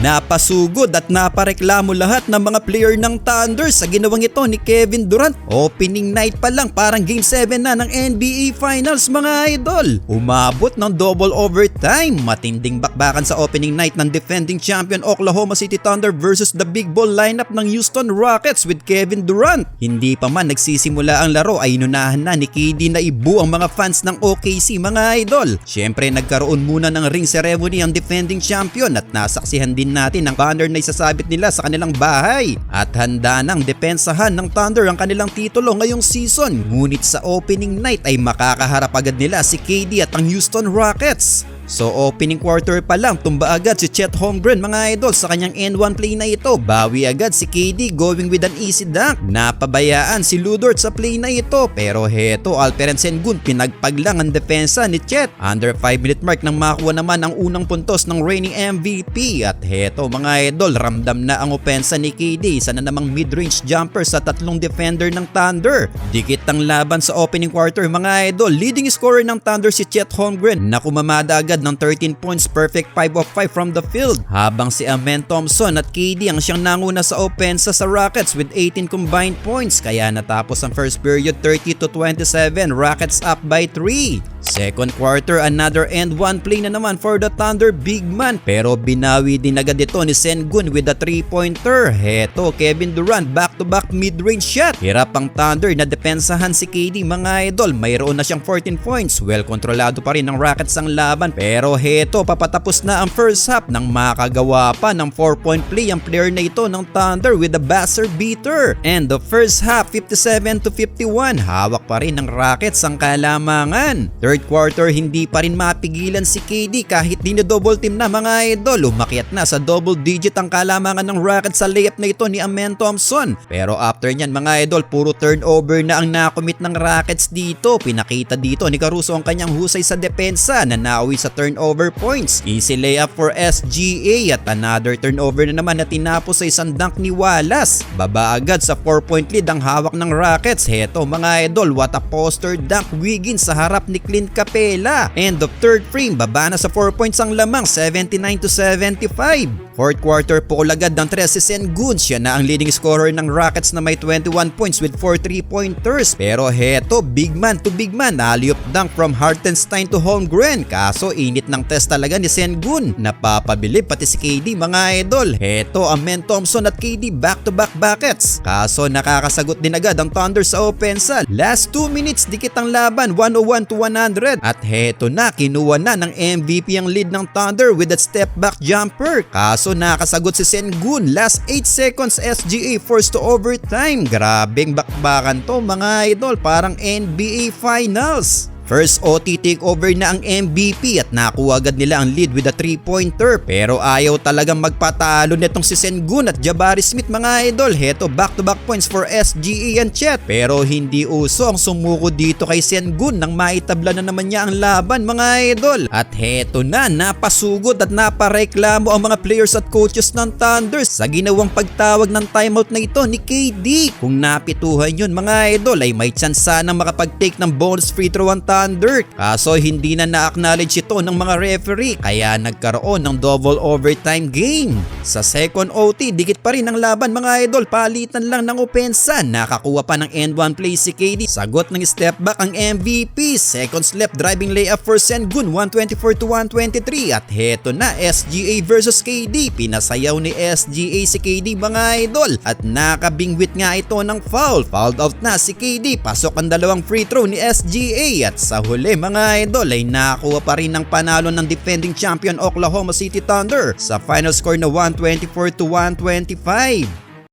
Napasugod at napareklamo lahat ng mga player ng Thunder sa ginawang ito ni Kevin Durant. Opening night pa lang parang game 7 na ng NBA Finals mga idol. Umabot ng double overtime. Matinding bakbakan sa opening night ng defending champion Oklahoma City Thunder versus the big ball lineup ng Houston Rockets with Kevin Durant. Hindi pa man nagsisimula ang laro ay inunahan na ni KD na ibu ang mga fans ng OKC mga idol. Siyempre nagkaroon muna ng ring ceremony ang defending champion at nasaksihan din natin ang banner na isasabit nila sa kanilang bahay. At handa nang depensahan ng Thunder ang kanilang titulo ngayong season. Ngunit sa opening night ay makakaharap agad nila si KD at ang Houston Rockets. So opening quarter pa lang tumba agad si Chet Holmgren mga idol sa kanyang N1 play na ito. Bawi agad si KD going with an easy dunk. Napabayaan si Ludort sa play na ito pero heto Alperen Sengun pinagpaglang ang depensa ni Chet. Under 5 minute mark nang makuha naman ang unang puntos ng reigning MVP at heto mga idol ramdam na ang opensa ni KD sa na namang mid-range jumper sa tatlong defender ng Thunder. Dikit ang laban sa opening quarter mga idol. Leading scorer ng Thunder si Chet Holmgren na kumamada agad ng 13 points perfect 5 of 5 from the field. Habang si Amen Thompson at KD ang siyang nanguna sa opensa sa Rockets with 18 combined points kaya natapos ang first period 30 to 27 Rockets up by 3. Second quarter, another end one play na naman for the Thunder big man pero binawi din agad ito ni Sengun with a 3-pointer. Heto, Kevin Durant back-to-back mid-range shot. Hirap ang Thunder na depensahan si KD mga idol. Mayroon na siyang 14 points. Well kontrolado pa rin ng Rockets ang laban pero heto, papatapos na ang first half nang makagawa pa ng 4-point play ang player na ito ng Thunder with a buzzer beater. And the first half, 57 to 51. Hawak pa rin ng Rockets ang kalamangan. Third quarter, hindi pa rin mapigilan si KD kahit dinodouble team na mga idol. Umakyat na sa double digit ang kalamangan ng Rockets sa layup na ito ni Amen Thompson. Pero after nyan mga idol, puro turnover na ang nakomit ng Rockets dito. Pinakita dito ni Caruso ang kanyang husay sa depensa na nauwi sa turnover points. Easy layup for SGA at another turnover na naman na tinapos sa isang dunk ni Wallace. Baba agad sa 4-point lead ang hawak ng Rockets. Heto mga idol, what a poster dunk Wiggins sa harap ni Clint Capela. End of third frame, baba na sa 4 points ang lamang, 79 to 75. Fourth quarter po agad ng 13 si Sengun. Siya na ang leading scorer ng Rockets na may 21 points with 4 3-pointers. Pero heto, big man to big man. Alley-oop dunk from Hartenstein to Holmgren. Kaso init ng test talaga ni Sengun. Napapabilib pati si KD mga idol. Heto, Amen Thompson at KD back-to-back buckets. Kaso nakakasagot din agad ang Thunder sa opensa. Last 2 minutes dikit ang laban 101 to 100. At heto na, kinuha na ng MVP ang lead ng Thunder with that step back jumper. Kaso nakasagot si Sengun. Last 8 seconds SGA forced to overtime. Grabing bakbakan to mga idol. Parang NBA Finals. First OT takeover na ang MVP at nakuha agad nila ang lead with a 3-pointer pero ayaw talagang magpatalo netong si Sengun at Jabari Smith mga idol. Heto back-to-back points for SGA and Chet pero hindi uso ang sumuko dito kay Sengun nang maitabla na naman niya ang laban mga idol. At heto na napasugod at napareklamo ang mga players at coaches ng Thunder sa ginawang pagtawag ng timeout na ito ni KD. Kung napituhan yun mga idol ay may chance sana makapag-take ng bonus free throw ang Thunder. Kaso hindi na na-acknowledge ito ng mga referee kaya nagkaroon ng double overtime game. Sa second OT, dikit pa rin ang laban mga idol. Palitan lang ng opensa. Nakakuha pa ng end one play si KD. Sagot ng step back ang MVP. Second left driving layup for Sengun 124 to 123. At heto na SGA versus KD. Pinasayaw ni SGA si KD mga idol. At nakabingwit nga ito ng foul. Fouled out na si KD. Pasok ang dalawang free throw ni SGA. At sa huli mga idol ay nakakuha pa rin ng panalo ng defending champion Oklahoma City Thunder sa final score na 124 to 125.